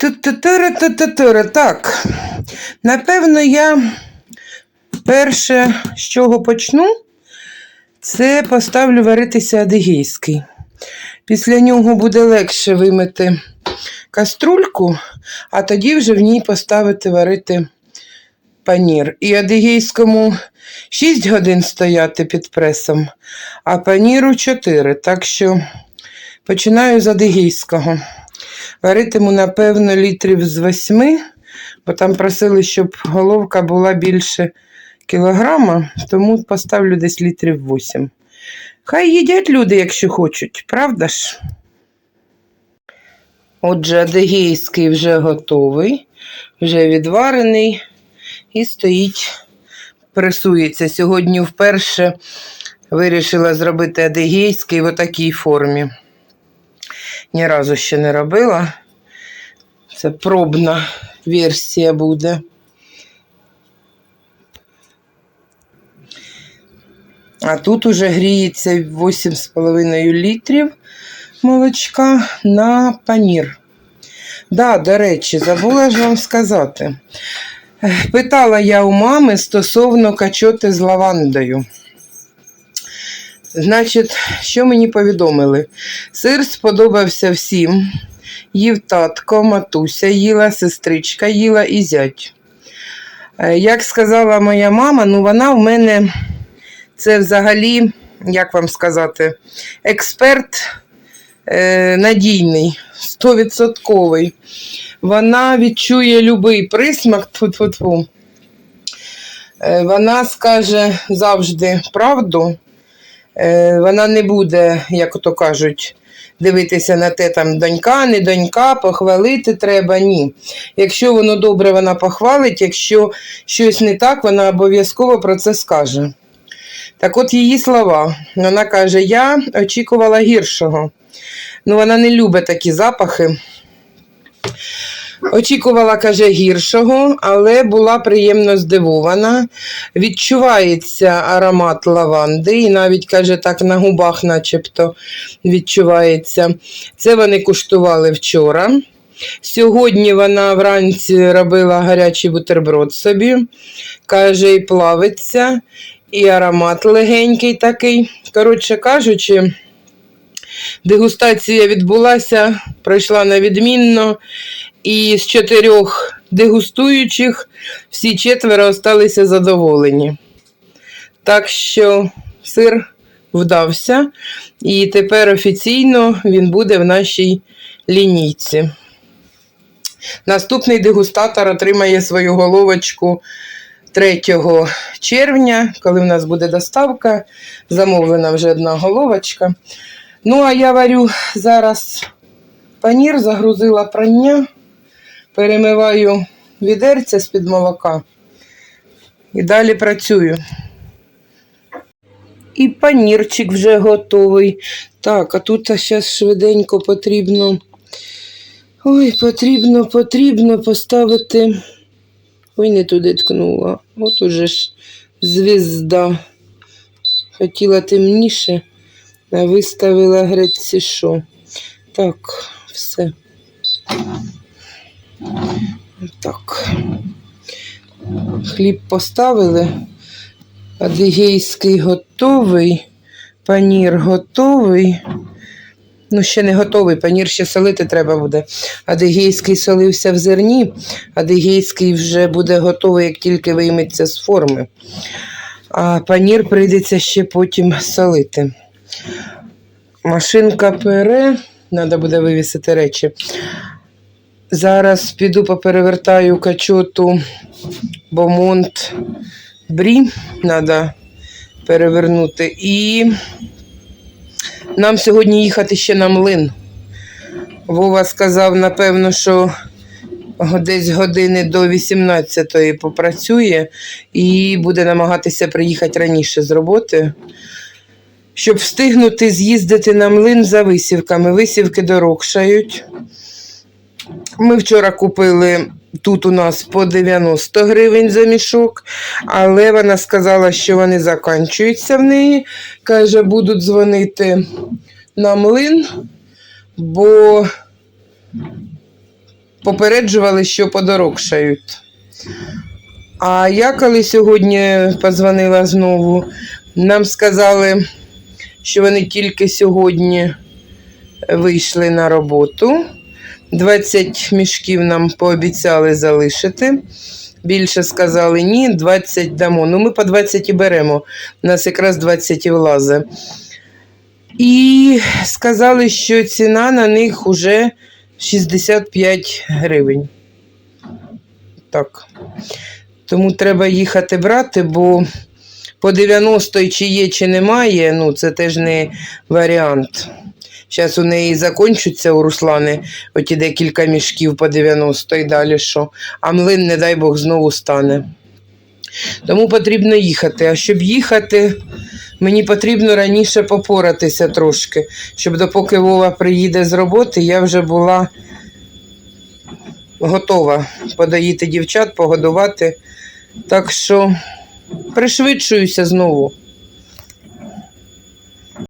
Ту-ту-тура-ту-ту-тура. Так. Напевно, я перше, з чого почну, це поставлю варитися адигейський. Після нього буде легше вимити каструльку, а тоді вже в ній поставити варити панір. І адигейському 6 годин стояти під пресом, а паніру 4. Так що починаю з адигейського. Варитиму, напевно, літрів з восьми, бо там просили, щоб головка була більше кілограма, тому поставлю десь літрів 8. Хай їдять люди, якщо хочуть, правда ж? Отже, адегейський вже готовий, вже відварений і стоїть, пресується. Сьогодні вперше вирішила зробити адегейський в такій формі. Ні разу ще не робила. Це пробна версія буде. А тут уже гріється 8,5 літрів молочка на панір. Да, до речі, забула ж вам сказати. Питала я у мами стосовно качоти з лавандою. Значить, що мені повідомили? Сир сподобався всім. Їв татко, матуся їла, сестричка їла і зять. Е, Як сказала моя мама, ну вона в мене це взагалі, як вам сказати, експерт е, надійний, стовідсотковий. Вона відчує любий присмак. Тьфу-тьфу-тьфу. Е, Вона скаже завжди правду. Е, Вона не буде, як то кажуть, дивитися на те, там донька, не донька, похвалити треба, ні. Якщо воно добре, вона похвалить, якщо щось не так, вона обов'язково про це скаже. Так от її слова. Вона каже: Я очікувала гіршого. Ну, вона не любить такі запахи. Очікувала, каже, гіршого, але була приємно здивована. Відчувається аромат лаванди, і навіть каже, так на губах, начебто, відчувається. Це вони куштували вчора. Сьогодні вона вранці робила гарячий бутерброд собі. Каже, і плавиться, і аромат легенький такий. Коротше кажучи, дегустація відбулася, пройшла на відмінно. І з чотирьох дегустуючих всі четверо осталися задоволені. Так що сир вдався, і тепер офіційно він буде в нашій лінійці. Наступний дегустатор отримає свою головочку 3 червня, коли в нас буде доставка. Замовлена вже одна головочка. Ну, а я варю зараз панір, загрузила прання, перемиваю відерця з-під молока і далі працюю. І панірчик вже готовий. Так, а тут зараз швиденько потрібно. Ой, потрібно, потрібно поставити. Ой, не туди ткнула. От уже ж звізда. Хотіла темніше, виставила греці що. Так, все. Так. Хліб поставили. Адигейський готовий. Панір готовий. Ну, ще не готовий, панір ще солити треба буде. Адигейський солився в зерні, адигейський вже буде готовий, як тільки вийметься з форми. А панір прийдеться ще потім солити. Машинка пере, треба буде вивісити речі. Зараз піду поперевертаю качоту Бомонт Брі. Треба перевернути. І нам сьогодні їхати ще на млин. Вова сказав, напевно, що десь години до 18-ї попрацює і буде намагатися приїхати раніше з роботи, щоб встигнути з'їздити на млин за висівками. Висівки дорогшають. Ми вчора купили тут у нас по 90 гривень за мішок, але вона сказала, що вони закінчуються в неї. Каже, будуть дзвонити на млин, бо попереджували, що подорожчають. А я коли сьогодні позвонила знову, нам сказали, що вони тільки сьогодні вийшли на роботу. 20 мішків нам пообіцяли залишити. Більше сказали ні, 20 дамо. Ну, ми по 20 і беремо. У нас якраз 20 і влазить. І сказали, що ціна на них уже 65 гривень. Так. Тому треба їхати брати, бо по 90 чи є, чи немає, ну це теж не варіант. Зараз у неї закінчуться у Руслани оті декілька мішків по 90 і далі що. А млин, не дай Бог, знову стане. Тому потрібно їхати. А щоб їхати, мені потрібно раніше попоратися трошки, щоб допоки Вова приїде з роботи, я вже була готова подоїти дівчат, погодувати. Так що пришвидшуюся знову.